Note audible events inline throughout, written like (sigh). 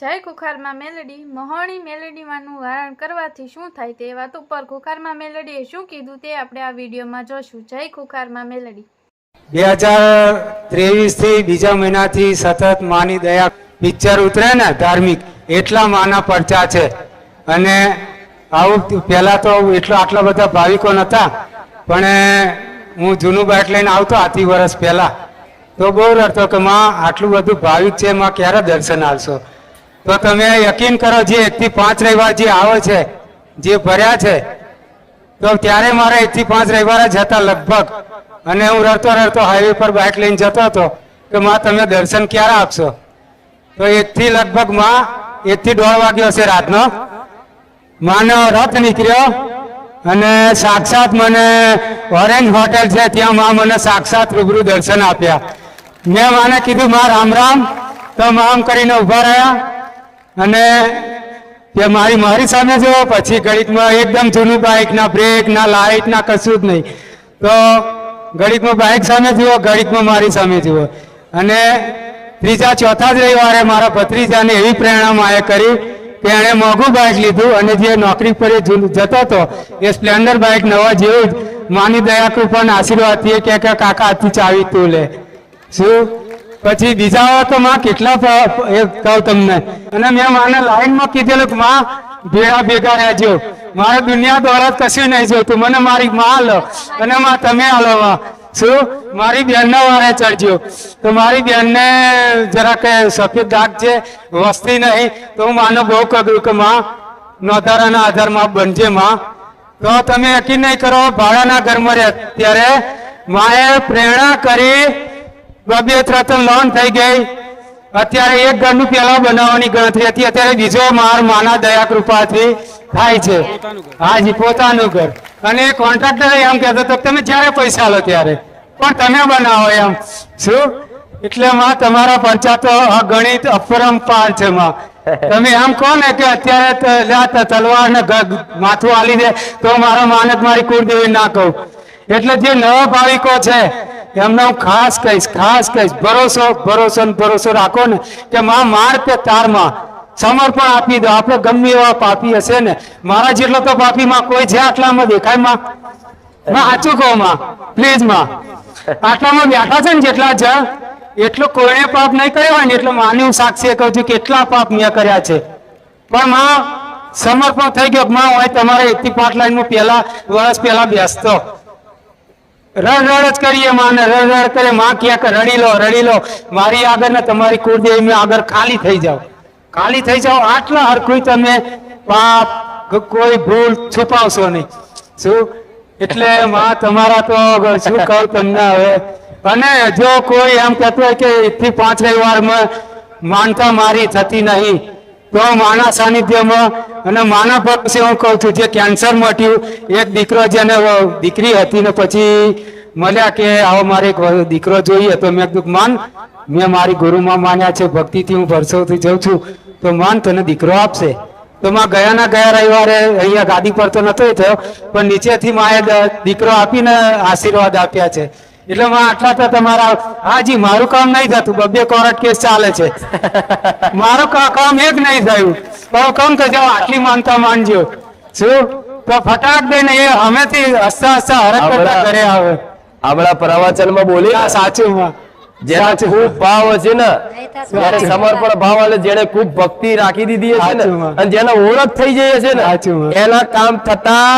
જય ખુખારમાં મેલડી, મહોણી મેલડીમાંનું વારણ કરવાથી શું થાય તે વાત ઉપર ખુખારમાં મેલડીએ શું કીધું તે આપણે આ વિડીયોમાં જોશું. જય ખુખારમાં મેલડી. બે હજાર ત્રેવીસથી બીજા મહિનાથી સતત માની દયા પિક્ચર ઉતરે ને ધાર્મિક, એટલા માના પરચા છે. અને આવું પહેલા તો એટલો આટલા બધા ભાવિકો નહોતા, પણ હું જૂનું બાઇક લઈને આવતો આથી વર્ષ પહેલા. તો બહુ રડતો કે, માં, આટલું બધું ભાવિક છે માં ક્યારે દર્શન આવશો તો તમે યકીન કરો જે એકથી પાંચ રવિવાર જે આવે છે, જે ભર્યા છે, તો ત્યારે મારે એકથી પાંચ રવિવાર જ હતા લગભગ. અને હું રડતો રડતો હાઈવે પર બાઇક લઈને જતો હતો કે માં, તમે દર્શન ક્યારે આપશો? તો એકથી લગભગમાં, એકથી દોઢ વાગ્યો હશે રાતનો. માનો રથ નીકળ્યો અને સાક્ષાત મને ઓરેન્જ હોટેલ છે, ત્યાં માં મને સાક્ષાત રૂબરૂ દર્શન આપ્યા. મેં માને કીધું, માં, રામ રામ. તો માં કરીને ઊભા રહ્યા. અને કે મારી મારી સામે જો, પછી ઘડીકમાં એકદમ જૂનું બાઇક ના બ્રેક ના લાઇટ ના કશું જ નહીં. તો ઘડીકમાં બાઇક સામે જુઓ, ઘડીકમાં મારી સામે જુઓ. અને ત્રીજા, ચોથા જ રવિવારે મારા ભત્રીજાને એવી પ્રેરણા માએ કરી કે એણે મોંઘું બાઇક લીધું અને જે નોકરી પર જતો હતો, એ સ્પ્લેન્ડર બાઇક નવા જેવું જ. માની દયા કૃપાના આશીર્વાદથી કે, કાકા હાથથી ચાવી તું લે. શું? પછી બીજા તો માં કેટલા એ કહું તમને. અને મેં માને લાઈનમાં કીધેલું કે માં, ભેળા ભેગા રહેજો. મારે દુનિયા દ્વારા કશું નહીં જોતું. મને મારી માં આલો અને માં, તમે આલો માં. શું? મારી બેનના વારે ચડજો. તો મારી બેનને જરાક સફેદ દાગ છે, વસ્તી નહીં. તો હું માનો બહુ કગડું કે માં, નોધારાના આધારમાં બનજે માં. તો તમે યકીન નહીં કરો. ભાડાના ઘરમાં રહે. ત્યારે માએ પ્રેરણા કરી બબે ત્રણ લોન થઈ ગઈ. અત્યારે એક ઘરનું પેલા બનાવવાની ગણતરી હતી. અત્યારે બીજો માર માના દયા કૃપાથી થાય છે. હાજી પોતાનું ઘર. અને કોન્ટ્રાક્ટર એમ કહેતો હતો તમે જ્યારે પૈસા લો ત્યારે. પણ તમે બનાવો એમ. શું? એટલે માં તમારા પરચા તો અગણિત અપરંપાર છે, માં. તમે એમ કહો ને કે અત્યારે તલવાર ને માથું આલી દે તો મારા માનત મારી કુળદેવી ના કહું. એટલે જે નવા ભાવિકો છે એમને હું ખાસ કહીશ ખાસ કહીશ. ભરોસો ભરોસો ને ભરોસો રાખો ને કે માં, માર કે તારમાં સમર્પણ આપી દો. આપણે ગમે એવા પાપી હશે ને. મારા જેટલો તો પાપી માં કોઈ છે આટલામાં દેખાયમાં? સાચું કહો માં. પ્લીઝમાં. આટલામાં બેઠા છે ને જેટલા છે એટલો કોઈને પાપ નહીં કર્યો હોય ને એટલો માની હું સાક્ષી કહું છું કેટલા પાપ મેં કર્યા છે. પણ માં, સમર્પણ થઈ ગયો. માં હોય તમારે એકથી પાંચ લાઈનમાં પહેલા, વર્ષ પહેલા બેસતો રડ રડ જ કરીએ માને રડ રડ કરે, માં ક્યાંક રડી લો રડી લો. મારી આગળ ને તમારી કુળદેવી ની આગળ ખાલી થઈ જાઓ. ખાલી થઈ જાઓ આટલા હરખું તમે પાપ કોઈ ભૂલ છુપાવશો નહીં. શું? એટલે માં, તમારા તો શું કહું તમને હવે? અને જો કોઈ એમ કહેતો હોય કે એકથી પાંચ વાર માનતા મારી થતી નહીં તો માના સાનિધ્યમાં અને માના પક્ષે હું કહું છું, જે કેન્સર મટ્યું, એક દીકરો જેને દીકરી હતી ને પછી મળ્યા કે આવો મારે એક દીકરો જોઈએ. તો મેં કીધું, માન, મેં મારી ગુરુમાં માન્યા છે, ભક્તિથી હું ભરસોથી જઉં છું. તો માન, તને દીકરો આપશે. તો માં ગયા ના ગયા રવિવારે અહીંયા ગાદી પર તો નતો થયો, પણ નીચેથી માએ દીકરો આપીને આશીર્વાદ આપ્યા છે. એટલે માં આટલા તો તમારા હાજી મારું કામ નહીં થતું. બબે કોર્ટ કેસ ચાલે છે. મારું કામ એક નહીં થયું. પણ કામ કે જાઓ આટલી માનતા માનજો. શું? તો ફટાક દઈને એ હમેથી હસતા હસતા હરક કરતા ઘરે આવે. આપણા પ્રવચનમાં બોલી સાચું માં જેના ખૂબ ભાવ હશે ને જેને સમર્પણ ભાવ એટલે જેને ખૂબ ભક્તિ રાખી દીધી હશે ને અને જેને ઓળખ થઈ જઈ હશે સાચું ને એના કામ થતા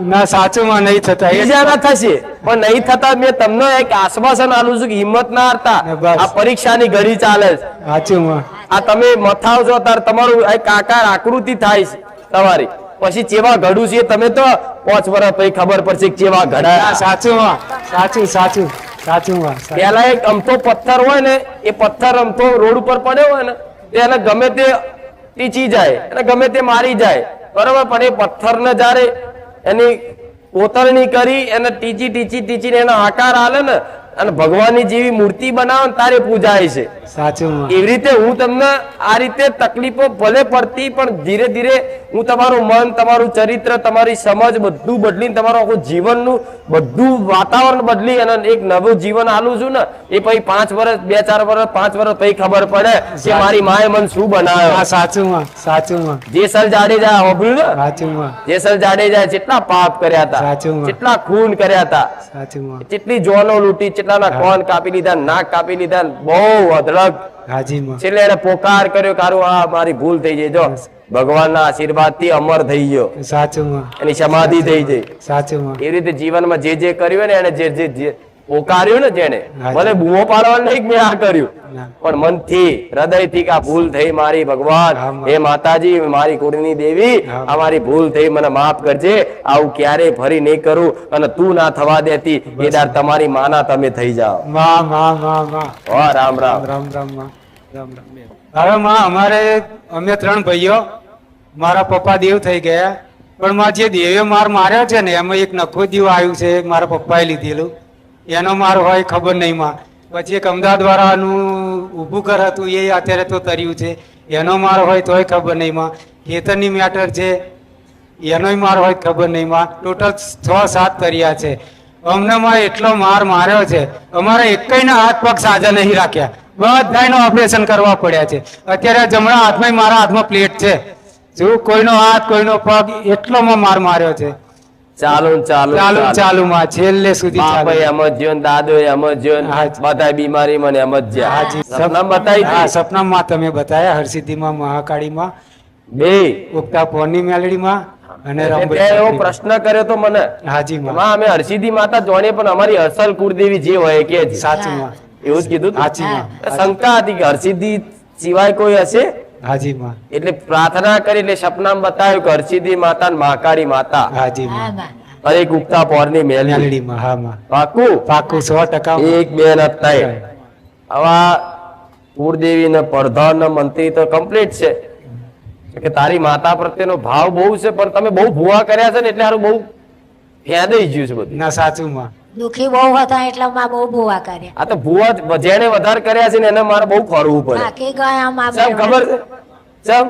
ના સાચું માં નહીં થતા. એ બીજાના થશે. પણ નહીં થતા મેં તમને એક આશ્વાસન આલું છું કે હિંમત ના હારતા. આ પરીક્ષાની ઘડી ચાલે છે. સાચું માં આ તમે મથાવ છો ત્યારે તમારું એક આકાર આકૃતિ થાય છે તમારી. પછી ચેવા ઘડું છે તમે તો પાંચ વર્ષ પછી ખબર પડશે કે ચેવા ઘડાયા. સાચું માં સાચું સાચું. સાચું માં સાચું. પેલા એક અમથો પથ્થર હોય ને એ પથ્થર અમથો રોડ ઉપર પડ્યો હોય ને તેને એને ગમે તે ટીચી જાય એને ગમે તે મારી જાય. બરોબર પણ એ પથ્થર ને જ્યારે એની કોતરણી કરી, એને ટીચી ટીચી ટીચીને એનો આકાર આલે ને, અને ભગવાનની જેવી મૂર્તિ બનાવે ને તારે પૂજાય છે. સાચું. એવી રીતે હું તમને આ રીતે તકલીફો ભલે પડતી પણ ધીરે ધીરે હું તમારું મન તમારું ચરિત્ર તમારી સમજ બધું બદલીને તમારું આખું જીવનનું બધું વાતાવરણ બદલી અને એક નવું જીવન આલું છું ને એ પછી પાંચ વર્ષ બે ચાર વર્ષ પાંચ વર્ષ પછી ખબર પડે કે મારી માએ મન શું બનાવ્યો. સાચું સાચું જેસલ જાડેજા હોભળ્યું ને સાચું જેસલ જાડેજા કેટલા પાપ કર્યા હતા સાચું. કેટલા ખૂન કર્યા હતા સાચું કેટલી જોનો લૂંટી કેટલાના કોન કાપી લીધા નાક કાપી લીધા બહુ અધળક માં છેલ્લે એને પોકાર કર્યો કારું આ મારી ભૂલ થઈ જાય જો ભગવાનના આશીર્વાદથી અમર થઈ ગયો. સાચું એની સમાધિ થઈ જાય સાચું એ રીતે જીવનમાં જે જે કર્યું ને એને જે જે પોકાર્યું ને જેને. ભલે બૂમો પાડવા નહીં મેં આ કર્યું. પણ મનથી હૃદયથી કે આ ભૂલ થઈ મારી ભગવાન હે માતાજી મારી કુળની દેવી. આ મારી ભૂલ થઈ મને માફ કરજે આવું ક્યારેય ફરી નહીં કરું અને તું ના થવા દેતી એ દાર તમારી માના તમે થઈ જાઓ. માં માં રામ રામ. રામ રામ રામ રામ હવે માં અમારે અમે ત્રણ ભાઈઓ મારા પપ્પા દેવ થઈ ગયા. પણ માં જે દેવે માર માર્યો છે ને એમાં એક નખો દીવ આવ્યું છે એક મારા પપ્પાએ લીધેલું. એનો માર હોય, ખબર નહીં માં. પછી એક અમદાવાદ વાળાનું ઊભું કર હતું, એ અત્યારે તો તર્યું છે. એનો માર હોય તોય ખબર નહીં માં. ખેતરની મેટર છે, એનોય માર હોય ખબર નહીં માં. ટોટલ છ, સાત તર્યા છે. અમને માં એટલો માર માર્યો છે. અમારે એકયના હાથ પગ સાજા નહીં રાખ્યા. બધાનો ઓપરેશન કરવા પડ્યા છે. અત્યારે જમણા હાથમાં મારા હાથમાં પ્લેટ છે. જો કોઈનો હાથ, કોઈનો પગ, એટલોમાં માર માર્યો છે. ચાલુ ચાલુ ચાલુ ચાલુ. માં છેલ્લે સુધી બાપે એમ જ જ્યો દાદો એમ જ જ્યો બધા બીમારી મને એમ જ જ્યાં. હાજી. સપના બતાવી હા સપનામાં તમે બતાયા હરસિદ્ધિમાં મહાકાળીમાં. બે. ઉગતા પોરની મેલડીમાં અને એટલે રામભાઈ ત્યાં એવો પ્રશ્ન કર્યો તો મને. હાજી માં. અમે હરસિદ્ધિ માતા જોડે પણ અમારી અસલ કુળદેવી જે હોય કે સાચી સાચું એવું જ કીધું હાજી શંકા હતી કે હરસિદ્ધિ સિવાય કોઈ હશે? હાજી માં એટલે પ્રાર્થના કરી એટલે સપનામાં બતાવ્યું કે હરસિદ્ધિ માતા મહાકાળી માતા. હાજી માં અને એક પોરની મેલડી. મેલડીમાં હા માં. પાકું? પાકું સો ટકા. એક બેન ત્રણ આવા કુળદેવી ને પ્રધાન ને મંત્રી તો કમ્પ્લીટ છે. કે તારી માતા પ્રત્યેનો ભાવ બહુ છે પણ તમે બહુ ભૂવા કર્યા છે ને એટલે હારું બહુ ફેદાઈ ગયું છે બધું. ના સાચું માં. દુખી બહુ હતા એટલે માં બહુ ભૂવા કર્યા. આ તો ભૂવા જેને વધારે કર્યા છે ને એને મારે બહુ ફરવું પડે. બાકી ગયા માં ખબર છે? ચમ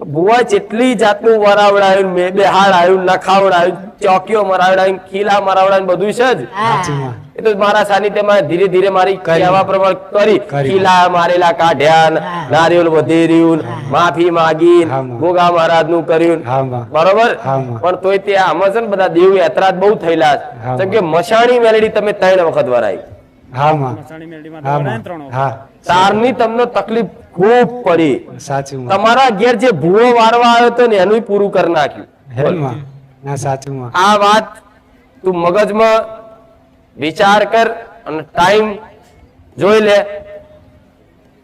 ભૂવા જેટલી જાતનું વરાવડાયું મેં બેહાડાયું નખાવડાયું ચોકીઓ મરાવડાયું ખીલા મરાવડાયું બધું છે જ. એ તો મારા સાનિધ્યમાં ધીરે ધીરે મારી કહેવા પ્રમાણે કરી. ખીલા મારેલા કાઢ્યા નારિયેલ વધેર્યું માફી માગી ગોગા મહારાજનું કર્યું. બરોબર? પણ તોય તે આમાં છે ને બધા દેવ યાત્રા બહુ થયેલા જેમ કે મશાણી મેલેડી તમે ત્રણ વખત વરાઈ. હા માં. હા તારની તમને તકલીફ ખૂબ પડી. સાચું તમારા ઘેર જે ભૂવો વારવા આવ્યો તો ને એનું પૂરું કરી નાખ્યું. ના સાચું માં. આ વાત તું મગજમાં વિચાર કર અને ટાઈમ જોઈ લે.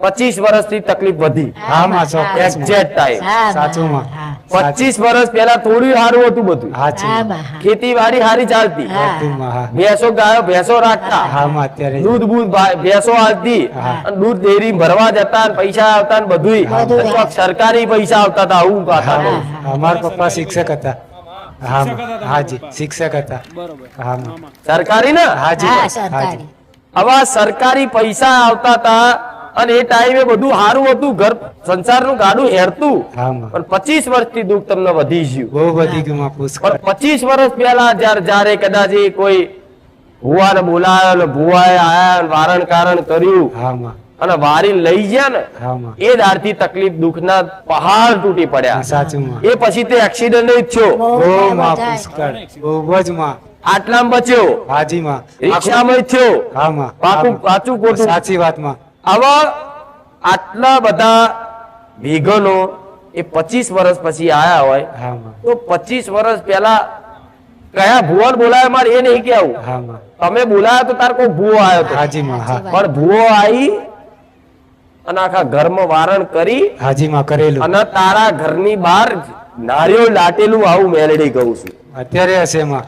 પચીસ વર્ષથી તકલીફ વધી. હા માં એક્ઝેક્ટ ટાઈમ સાચું માં. પચીસ વર્ષ પહેલા થોડું સારું હતું બધું. ખેતીવાડી સારી ચાલતી. ભેંસો ગાયો ભેંસો રાખતા. હા માં અત્યારે. દૂધ બૂધ ભેંસો આવતી દૂધ ડેરી ભરવા જતા પૈસા આવતા ને બધું. સરકારી પૈસા આવતા હતા આવું હા કહું. અમારા પપ્પા શિક્ષક હતા. હા હાજી શિક્ષક હતા. હા સરકારી ને? હાજી. હવે સરકારી સરકારી પૈસા આવતા હતા અને એ ટાઈમે બધું સારું હતું. ઘર સંસારનું ગાડું હેરતું. હા માં. પણ પચીસ વર્ષથી દુઃખ તમને વધી ગયું. બહુ વધી ગયું પણ પચીસ વર્ષ પહેલા જયારે જયારે કદાચ કોઈ ભુવાને બોલાયો ને ભુવાએ આયા વારણ કારણ કર્યું અને વારી લઈ ગયા ને હા માં. એ દારથી તકલીફ દુઃખના પહાડ તૂટી પડ્યા. સાચું એ પછી તે એક્સિડન્ટ જ થયો. બહુ. જ માં. આટલામાં બચ્યો. હાજીમાં રિક્ષામાં થયો. હા માં. પાકું પાછું સાચી વાતમાં. આવા આટલા બધા વિઘનો એ પચીસ વર્ષ પછી આયા હોય તો પચીસ વર્ષ પહેલા કયા ભુવન બોલાય? મારે એ નહીં કેવું હા તમે બોલાયા તો તાર કોઈ ભૂવો આવ્યો તો. હાજી હા. પણ ભૂવો આવી અને આખા ઘરમાં વારણ કરી હાજીમાં કરેલું. અને તારા ઘરની બહાર નારિયેળ દાટેલું આવું મેલડી કહું છું. અત્યારે હશે એમાં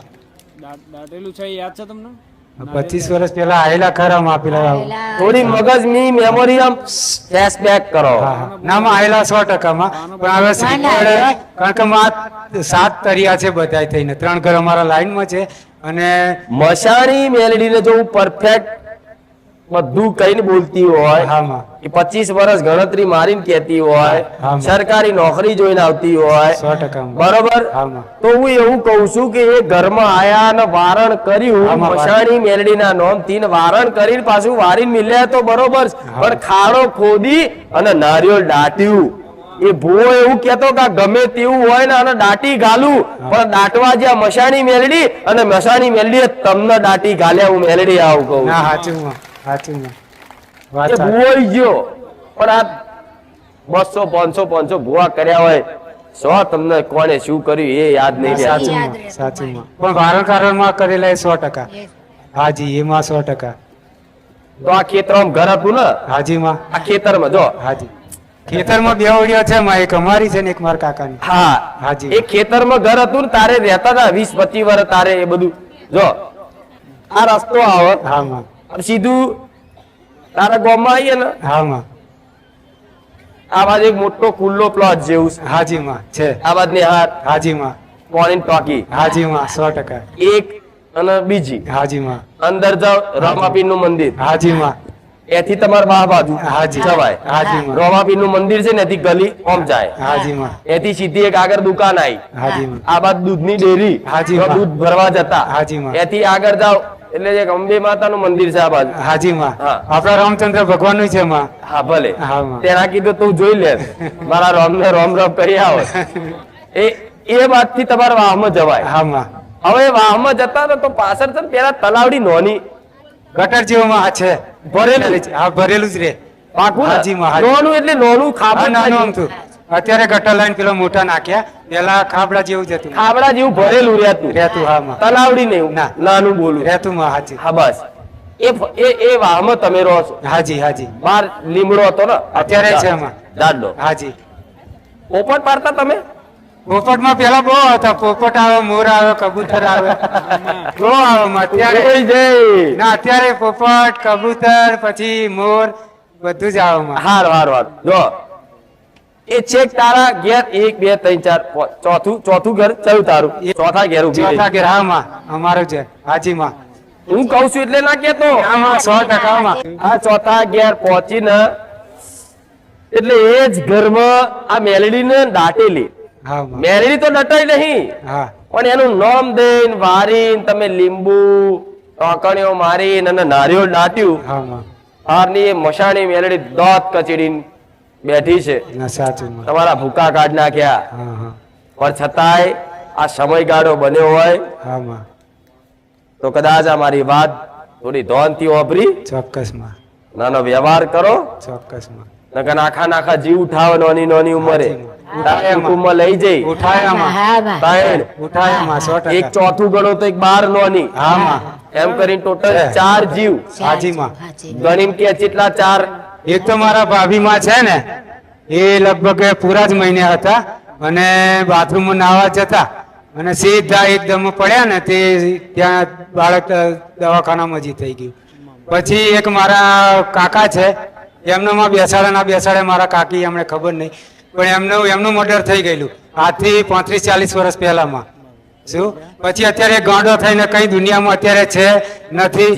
દાટેલું છે યાદ છે તમને? પચીસ વર્ષ પહેલા આયેલા ખરા માં પેલા પેલા થોડી મગજની મેમોરી આમ ફ્લેશબેક કરો. હા, હા. ના માં આયેલા સો ટકામાં. પણ હવે શ્રીફળ કારણ કે માં સાત તરિયા છે બધા થઈને. ત્રણ ઘર અમારા લાઈનમાં છે. અને મશાણી મેલડીને જો હું પરફેક્ટ બધું કઈ બોલતી હોય પચીસ વર્ષ ગણતરી મારીને કેતી હોય સરકારી નોકરી જોઈને આવતી હોય. બરોબર? તો હું એવું કઉ છું કે એ ઘરમાં આયા ને વારણ કર્યું હા, માં, ના નોમથી વારણ કરીને પાછું વારીને મિલ્યા તો બરોબર પણ ખાડો ખોદી અને નારિયેળ દાટ્યું. એ ભૂવો એવું કેતો કે ગમે તેવું હોય ને અને દાટી ગાલું. પણ દાટવા જ્યાં મસાણી મેલડી અને મસાણી મેલડી તમને દાટી ગાલ્યા હું મેલડી આવું કહું સાચું સાચું ગયો. પણ આ બસો પાંચસો પાંચસો ભૂવા કર્યા હોય સો તમને કોને શું કર્યું એ યાદ નહીં. સાચું સાચું પણ વારણ કારણમાં કરેલા એ સો ટકા. હાજી એમાં સો ટકા. તો આ ખેતરમાં ઘર હતું ને? હાજી માં આ ખેતરમાં જો. હાજી. ખેતરમાં બે ઓળીઓ છે માં એક અમારી છે ને એક મારા કાકાની. હા. હાજી. એ ખેતરમાં ઘર હતું ને તારે રહેતા હતા વીસ પચીસ વર્ષ તારે એ બધું. જો. આ રસ્તો આવો. હા માં આમ સીધું તારા ગામમાં આવીએ ને? હા માં. આ બાજુ એક મોટો ખુલ્લો પ્લોટ જેવું છે. હાજી માં. છે. આ બાજુ નિહાર હાજી માં. પોણી ટોકી હાજી માં. સો ટકા. એક અને બીજી. હાજી માં. અંદર જાવ રામાપીરનું મંદિર. હાજી માં. એથી તમાર બા બાજુ. હાજી. જવાય. હાજી રોમાપીરનું મંદિર છે ને એથી ગલી ઓમ જાય. હાજી માં. એથી સીધી એક આગળ દુકાન આવી હાજી માં. આ બાદ દૂધની ડેરી. હાજી દૂધ ભરવા જતા. હાજી માં. એથી આગળ જાઓ. એટલે એક અંબે માતાનું મંદિર છે આ બાજુ. હાજી માં. આપણા રામચંદ્ર ભગવાનનું છે માં હા ભલે. તેના કીધું તું જોઈ લે. મારા રામ ને રોમ રોમ કરી આવો એ એ વાતથી તમારા વાહમાં જવાય. હા માં હવે વાહમાં જતા ને તો પાછળ છે પેલા તલાવડી નોની. ગટર જેવું માં છે. ભરેલું. હા ભરેલું જ રે પાકું હાજી. માં, નોનું એટલે નોનું ખાબડ નાનું અમથું અત્યારે ગટર લાઈન પેલો મોટા નાખ્યા. પેલા ખાબડા જેવું જ હતું. ખાબડા જેવું ભરેલું રહેતું. રહેતું હા માં. તલાવડી નહીં ના. નાનું બોલું. રહેતું માં હાજી. હા બસ. એ એ એ વાહમાં તમે રહો છો. હાજી હાજી. બાર લીમડો હતો ને? અત્યારે છે એમાં. દાંડો. હાજી. પોપટ પાડતા તમે? પોપટમાં પેલા બહુ હતા. પોપટ આવે મોર આવે કબૂતર આવે. (laughs) બહુ આવે અત્યારે. ના અત્યારે પોપટ કબૂતર પછી મોર બધું જ આવે હાર હાર હાર. જો એ છેક તારા ઘેર એક બે ત્રણ ચાર ચોથું ચોથું ઘર કયું તારું. ચોથા ઘેર ચોથા ઘેર હા માં અમારું છે હાજી માં હું કઉ છું એટલે ના કેતો સો ટકા માં આ ચોથા ઘેર પહોંચીને એટલે એ જ ઘરમાં આ મેલડીને દાટેલી. હા મેલડી તો દટાઈ નહીં. પણ એનું નામ દઈને વારીને તમે લીંબુ ટોકણીઓ મારીને અને નારિયેળ દાટ્યું. હારની એ મશાણી મેલડી દોત કચડીને બેઠી છે. ના સાચું માં તમારા ભૂકા કાઢ નાખ્યા. હા હા. પણ છતાંય આ સમયગાળો બન્યો હોય તો કદાચ આ મારી વાત થોડી ધોનથી વાપરી. ચોક્કસમાં નાનો વ્યવહાર કરો. ચોક્કસમાં નકર આખા નાખા જીવ ઉઠાવે નોની નોની ઉંમરે. લઈ જઈ. એક ચોથું ગણો તો એક બાર નોની. હા એમ કરીને ટોટલ ચાર જીવ. ગણીમ કે જેટલા ચાર એક તો મારા ભાભી માં છે ને. એ લગભગ પૂરા જ મહિને હતા અને બાથરૂમમાં નાવા જતા અને સીધા એકદમ પડ્યા ને તે ત્યાં બાળક દવાખાનામાં જ થઈ ગયું. પછી એક મારા કાકા છે એમનામાં બેસાડે ના બેસાડે મારા કાકી એમને ખબર નહીં પણ એમનું એમનું મર્ડર થઈ ગયેલું. આજથી પાંત્રીસ ચાલીસ વર્ષ પહેલામાં. શું? પછી અત્યારે ગાંડો થઈને કઈ દુનિયામાં અત્યારે છે નથી.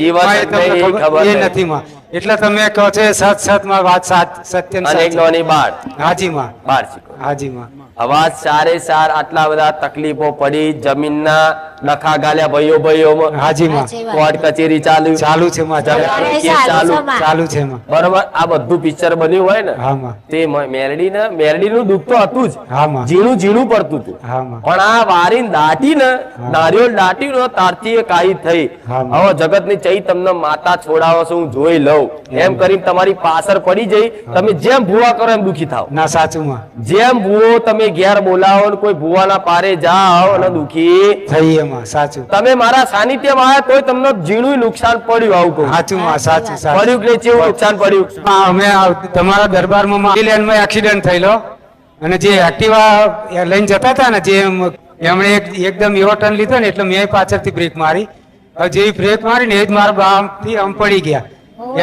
એ. નથી માં એટલે તમે કહો છો સત સતમાં વાત સાત સત્ય અને એક નોની બાર. હાજી માં બાર શીખો હાજી માં અવાજ સારે સાર આટલા બધા તકલીફો પડી જમીનના નખા ગાલ્યા ભાઈઓ ભાઈઓ હાજી માં કોર્ટ કચેરી ચાલુ. ચાલુ છે ચાલુ. ચાલુ. છે માં. ચાલુ છે માં. બરોબર? આ બધું પિક્ચર બન્યું હોય ને તે મેરડી ને મેરડી નું દુઃખ તો હતું જ. હા માં. ઝીણું ઝીણું પડતું હતું. પણ આ વારીને દાટી ને નારિયેળ દાટી નો તારથી કાઈ થઈ. હવે જગતની ચઈ તમને માતા છોડાવો છું હું જોઈ લઉં? એમ કરીને તમારી પાછળ પડી જઈ. તમે જેમ ભૂવા કરો એમ દુખી થાવ ના સાચું જેમ ભૂવો તમે ઘેર બોલાવો ને કોઈ ભૂવાના પારે જાઓ અને દુખી થઈ એમાં સાચું. તમે મારા સાનિધ્યમાં આવ્યા તોય તમને ઝીણું નુકસાન પડ્યું આવું કહું. સાચું સાચું પડ્યું કે જેવું નુકસાન પડ્યું? અમે તમારા દરબારમાં લેન્ડમાં એક્સિડન્ટ થયેલો. અને જે એક્ટિવા લઈને જતા હતા ને જે એમણે એકદમ એવો ટર્ન લીધો ને એટલે મેં પાછળથી બ્રેક મારી. હવે જેવી બ્રેક મારી ને એ જ મારા બામથી આમ પડી ગયા.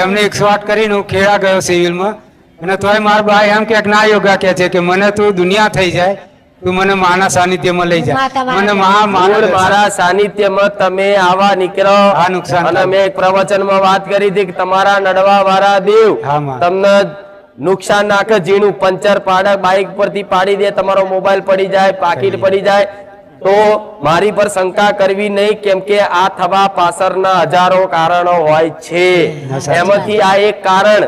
એમને એકસો આઠ કરીને હું ખેડા ગયો સિવિલમાં. અને તોય મારા બા એમ કે ના યોગા કે છે કે મને તું દુનિયા થઈ જાય તું મને માના સાનિધ્યમાં લઈ જા. મને મા માના મારા સાનિધ્યમાં તમે આવા નીકળો. આ નુકસાન અને મેં એક પ્રવચનમાં વાત કરી હતી કે તમારા નડવા વાળા દેવ તમને નુકસાન નાખે ઝીણું. પંચર પાડે બાઇક પરથી પાડી દે તમારો મોબાઈલ પડી જાય પાકીટ પડી જાય. તો મારી પર શંકા કરવી નહીં કેમ કે આ થવા પાછળના હજારો કારણો હોય છે. એમાંથી આ એક કારણ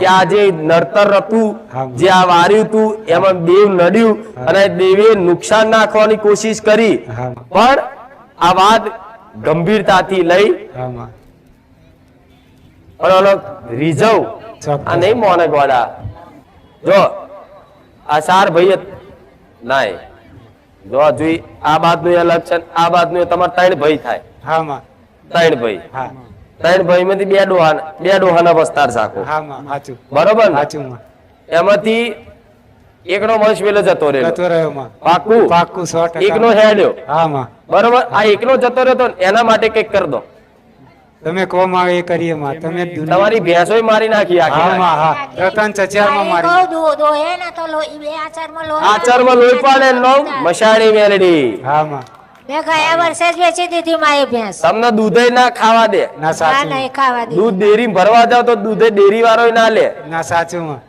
કે આ જે નડતર હતું જે આ વાર્યું હતું એમાં દેવ નડ્યું અને દેવે નુકસાન નાખવાની કોશિશ કરી. પણ આ વાત ગંભીરતાથી લઈ પણ રીઝવ આ નહીં મોનક વાળા જો આ સાર ભાઈ નાય. જો જોઈ આ બાતનું અલગ છે ને આ બાતનું તમારે ત્રણ ભાઈ થાય. હા માં. ત્રણ ભાઈ. હા. ત્રણ ભાઈ માંથી બે ડોહા બે ડોહાના વસ્તાર સાખો હા માં. સાચું બરોબર સાચું એમાંથી એકનો વંશ વેલો જતો રહ્યો જતો રહ્યો માં. પાકું. સો ટકા. એકનો હેડ્યો. હા માં. બરોબર? આ એકનો જતો રહ્યો તો એના માટે કંઈક કરી દો. તમે કહો માં એ કરીએ માં. તમે તમારી ભેંસો મારી નાખી આખી હા હા રતન ચચારમાં મારી મારી. કહું દો- દો હે ને તો લોહી- બે આચારમાં લોહી આચારમાં લોહી પાડે નો મશાણી મેલડી. હા માં. મેં ગયા વર્ષે જ વેચી દીધી મારી ભેંસ. તમને દૂધે ના ખાવા દે. ના ના સાચું ખાવા દીધી દૂધ ડેરી ભરવા જાવ તો દૂધે ડેરી વાળો ના લે. ના સાચું માં.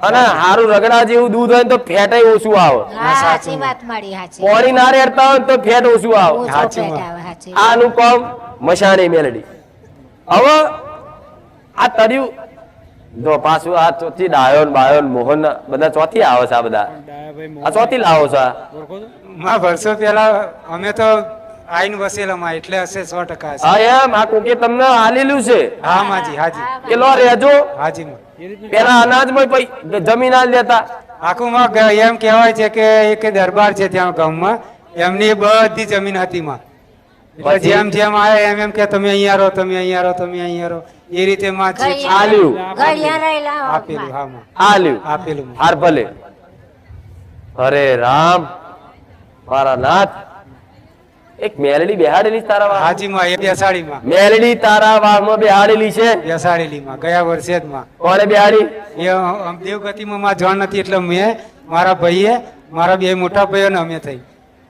અને હારું રગડા જેવું દૂધ હોય ને તો ફેટ ઓછું આવે. સાચી વાત મારી સાચી. પોણી ના રેડતા હોય તો ફેટ ઓછું આવે. સાચી આનું કામ મશાણી મેલડી. હવે આ તર્યું જો પાછું આ ચોથી ડાયો ને બાયો મોહન બધા ચોથી આવે છે આ બધા. આ ચોથી લાવો છો આ? માં વર્ષો પહેલા અમે તો આઈન વસેલા માં એટલે હશે સો ટકા હા એમ? આ કોકે તમને આલેલું છે? હા માજી હાજી. કે લો રેજો. હાજી પેલા અનાજમાં પૈ જમીન આલ દેતા. આખું માં એમ કહેવાય છે કે એક દરબાર છે ત્યાં ગામમાં. એમની બધી જમીન હતી માં એટલે જેમ જેમ આવે એમ એમ કે તમે અહીંયા રહો તમે અહીંયા રહો તમે અહીંયા રહો. એ રીતે માં છે આલ્યું. આપેલું હા માં. આલ્યું. આપેલું હાર ભલે. અરે રામ. મારા નાથ. એક મેલડી બેહાડેલી તારા વાહ હાજી માં એ બેસાડી માં. મેલડી તારા વાહમાં બેહાડેલી છે? બેસાડેલી માં. ગયા વર્ષે જ માં. કોણે બેહાડી? એ દેવગતિ માં માં જોણ નથી એટલે મેં મારા ભાઈએ મારા બે મોટા ભાઈઓ ને અમે થઈ.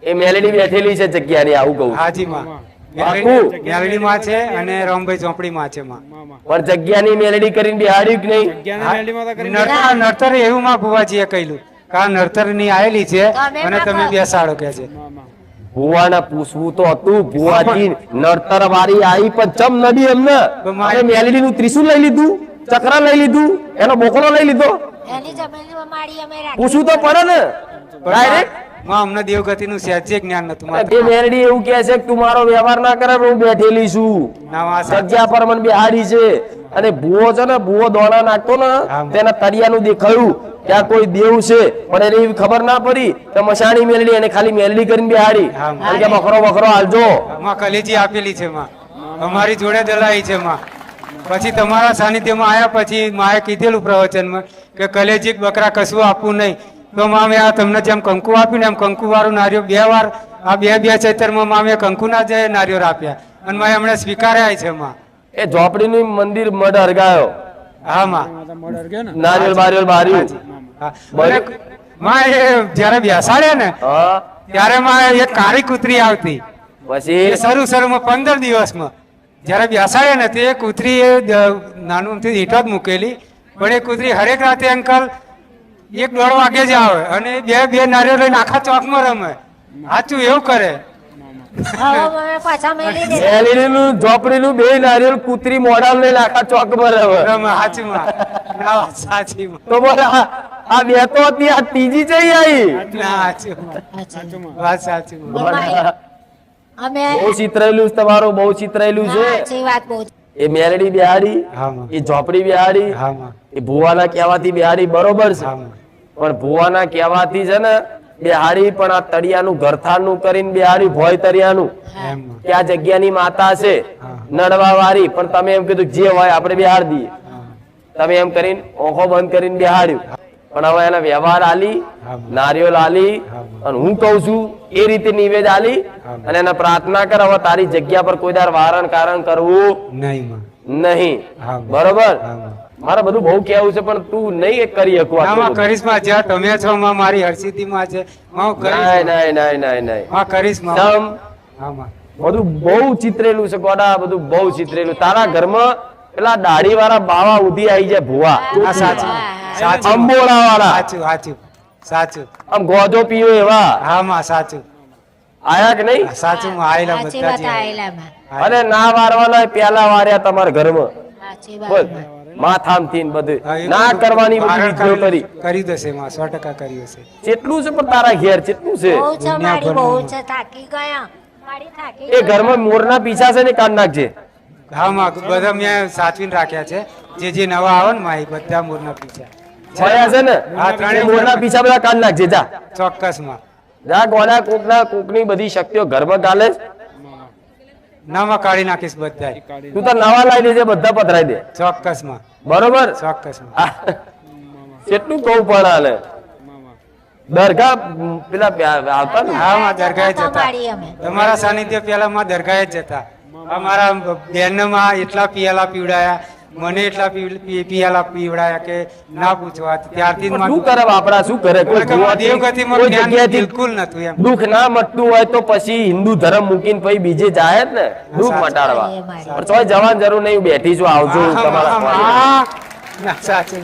એ મેલડી બેઠેલી છે જગ્યાની આવું કહું હાજી માં. મેલડી માં છે અને રામભાઈ ચોપડી માં છે માં. પણ જગ્યાની મેલડી કરીને બેહાડ્યું કે નહીં? જગ્યાને મેલડીમાં તો કરી નડતર નડતર એવું માં ભુવાજીએ કહેલું કા નડતરની આયેલી છે અને તમે બેસાડો કે છે. ભુવાને પૂછવું તો હતું ભુવાજી નડતર વાળી આવી પણ ચમ નડી એમને? મારે- મેલડી નું ત્રિશુલ લઈ લીધું ચક્ર લઈ લીધું એનો બોકડો લઈ લીધો? એની જમીનમાં મારી અમે રાખી પૂછવું તો પડે ને. ડાયરેક્ટ અમને દેવગતિ નું સહેજે જ્ઞાન નતું માં એ મેરડી એવું કહે છે કે તું મારો વ્યવહાર ના કરે હું બેઠેલી છું. માં આ પર મને બિહાડી છે. અને ભૂવો છે ને ભૂવો દોણા નાખતો ને તેના તળિયાનું દેખાયું. ત્યાં કોઈ દેવ છે. પણ એને એવી ખબર ના પડી તો મશાણી મેલડી એને ખાલી મેલડી કરીને બિહાડી. અને કે બકરો બકરો હાલજો. માં કલેજી આપેલી છે માં. અમારી જોડે દલાઈ છે માં. પછી તમારા સાનિધ્યમાં આવ્યા પછી માએ કીધેલું પ્રવચનમાં કે કલેજી બકરા કશું આપવું નહીં. તો મામે આ તમને જેમ કંકુ આપ્યું ને એમ કંકુ વાળું નારિયો બે વાર આ બે બે ચૈતરમાં મામે કંકુના જ નારિયો આપ્યા અને મેં હમણાં સ્વીકાર્યા છે માં એ ઝોપડીનું મંદિર મઢ હરગાયો. હા માં. નારિયેલ બારિયેલ બાર્યું. માં એ જયારે બેસાડે ને ત્યારે માં એક કાળી કૂતરી આવતી. પછી? એ શરૂ શરૂમાં પંદર દિવસમાં. જ્યારે બેસાડે ને તે કૂતરી નાનું ઈટો જ મૂકેલી. પણ એ કૂતરી હરેક રાતે અંકલ એક દોઢ વાગે જ આવે અને બે બે નારિયેળ લઈને આખા ચોકમાં રમે. સાચું એવું કરે. ઝોપડીનું બે નારિયેલ કૂતરી મોડાલ લઈને આખા ચોક રહે રમે સાચું સાચી તો બોલે આ બે તો હતી આ ત્રીજી જઈ આવી. સાચું વાત સાચી બહુ ચિતરેલું તમારું બહુ ચિતરેલું છે. વાત બહુ એ મેલડી બિહારી એ ઝોપડી બિહારી એ ભુવાના કહેવાથી બિહારી બરોબર છે. પણ ભુવાના કહેવાથી છે ને બિહારી પણ આ તળિયાનું ઘરથાનું કરીને બિહારી ભોય તળિયાનું. કે આ જગ્યાની માતા છે નડવા વાળી પણ તમે એમ કીધું જે હોય આપણે બિહાર દઈએ. તમે એમ કરીને ઓખો બંધ કરીને બિહાડ્યું પણ હવે એને વ્યવહાર આલી હા. નારિયેલ આલી અને હું કઉ છું એ રીતે નિવેદ આલી અને એને પ્રાર્થના કર હવે તારી જગ્યા પર કોઈ દાર વારણ કારણ કરવું નહીં નહીં. બરોબર? મારે બધું બહુ કેવું છે પણ તું નહીં કરી શકું આમાં કરિશ્મા જ્યાં તમે છો માં મારી હરસિદ્ધિમાં છે. માં નહીં નહીં નહીં નહીં નહીં. માં કરિશ્મા તમ આમાં બધું બહુ ચિત્રેલું છે ગોડા. બધું બહુ ચિત્રેલું. તારા ઘરમાં પેલા દાઢી વાળા બાવા ઉધી આવી જાય ભુવા. આ સાચું સાચું. વાળા સાચું સાચું. સાચું. આમ ગોધો પીયો એવા. હા માં સાચું. આયા કે નહીં? સાચું માં આયેલા બધા જે અને ના વારવાના પેલા વાર્યા તમારા ઘરમાં. બોલ વાત માથામથી બધું. ના કરવાની બધી વિધિઓ કરી કરી. દેશે માં સો ટકા કરી દેશે. કેટલું છે પણ તારા ઘેર કેટલું છે. બહુ છે માડી બહુ છે. થાકી ગયા. માડી થાકી એ ઘરમાં મોરના પીછા છે ને કાઢ નાખજે. હા માં બધા મેં સાચવીને રાખ્યા છે. જે જે નવા આવે ને માં એ બધા મોરના પીછા. છયા છે ને? આ ત્રણે મોરના પીછા બધા કાન નાખજે જા. ચોક્કસમાં જા ગોડા કોકના કોકની બધી શક્તિઓ ઘરમાં ગાલે નામાં કાઢી નાખીશ બધા તું તો નવા લાવી દેજે બધા પધરાઈ દે. ચોક્કસમાં બરોબર? ચોક્કસમાં કેટલું કહું પણ હાલે દરગાહ પેલા આવતા ને? હા માં દરગાહે જતા. તમારા સાનિધ્ય પેલા માં દરગાહે જતા. અમારા બેનમાં એટલા પિયાલા પીવડાયા. મને એટલા પી- પી- પીવડાયા કે ના પૂછવા. ત્યારથી શું કરે આપડા શું કરે? જગ્યાએથી બિલકુલ નતું એમ. દુઃખ ના મટતું હોય તો પછી હિન્દુ ધર્મ મૂકીને પછી બીજે જાય જ ને? દુઃખ મટાડવા. તોય જવાની જરૂર નહીં બેઠી છું આવજો તમારા સાચું